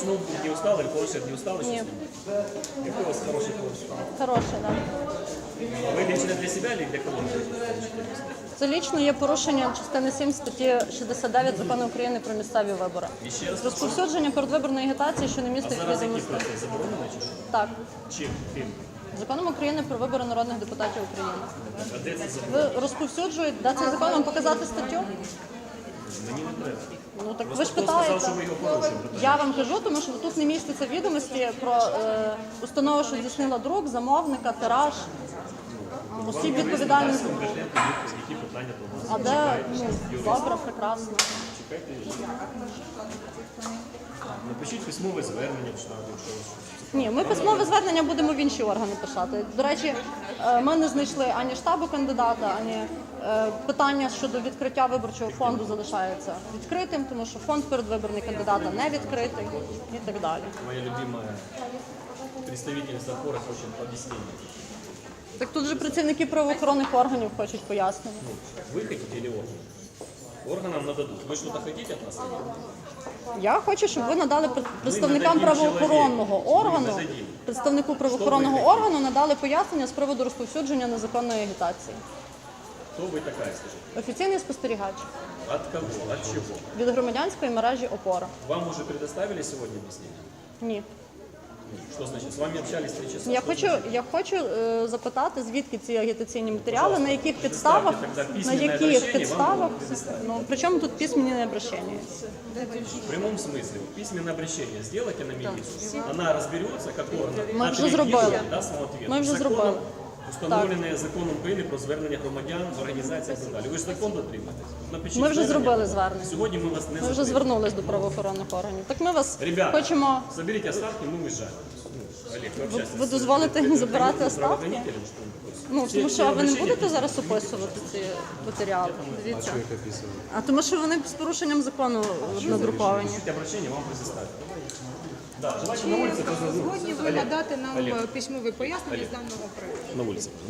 Ваш ноутбук не устал или планшет не устал еще? Ні, Какой у вас хороший планшет? хороше, да. Вы лично для себя или для кого? Це лічно є порушення частини 7 статті 69 закону України про місцеві вибори. І ще раз, Розповсюдження передвиборної агітації, що не а містить зараз який відомостей. процес заборонений чи що? Так, Чим? Ким? законом України про вибори народних депутатів України. А де це заборонено? Ви розповсюджуєте, да, цей закон вам показати статтю? Мені не треба. Ну так ви ж сказав, питаєте. що його? Я вам кажу, тому що тут не міститься відомості про е, установу, що здійснила друк, замовника, тираж, осіб відповідальних. Дасть компетентну які питання до нас. А де ну, добре, прекрасно. Чекайте. Напишіть письмове звернення в штаб, якщо у вас щось. Ні, ми письмове звернення будемо в інші органи писати. До речі, ми не знайшли ані штабу кандидата, ані е, питання щодо відкриття виборчого фонду залишається відкритим, тому що фонд передвиборний кандидата не відкритий і так далі. Моя любимая представительница опоры хочет объяснение. Так тут же працівники правоохоронних органів хочуть пояснення. Вы хотите или орган? Органам нададут. Вы что-то хотите от нас? Я хочу, щоб ви надали пр- представникам нададим правоохоронного чоловіку. Ми органу, нададим. представнику правоохоронного Що ви органу надали пояснення з приводу розповсюдження незаконної агітації. Кто вы такая, скажите? Офіційний спостерігач От кого? От чего? від громадянської мережі ОПОРА. Вам уже предоставили сегодня объяснение? Ні. Что значить? З вами общались три часа. Я Що хочу, значить? я хочу е, запитати, звідки ці агітаційні матеріали, на яких підставах, тогда на письменне яких вам підставах, будуть предоставлені. ну при чому тут письмені обращення? В прямом смысле. Письменное обращение сделайте на милицию. Она разберется, как орган. Ми вже зробили. дасть вам ответ. Ми вже Законом зробили. Установлене законом України про звернення громадян в організаціях і так далі. Ви ж закон дотримуєтесь. Ми вже зробили звернення. Сьогодні ми вас не Ми вже звернулись до правоохоронних органів. Так ми вас Ребята, хочемо. Заберіть оставки, ми уезжаем. Общаетесь ви дозволите їм забирати такой? Ну тому що ви не будете зараз описувати ці матеріали. Дивіться. А тому що вони з порушенням закону надруковані. Вам. Да, ну, Згодні ви надати нам письмове пояснення з даного проекту. на улице.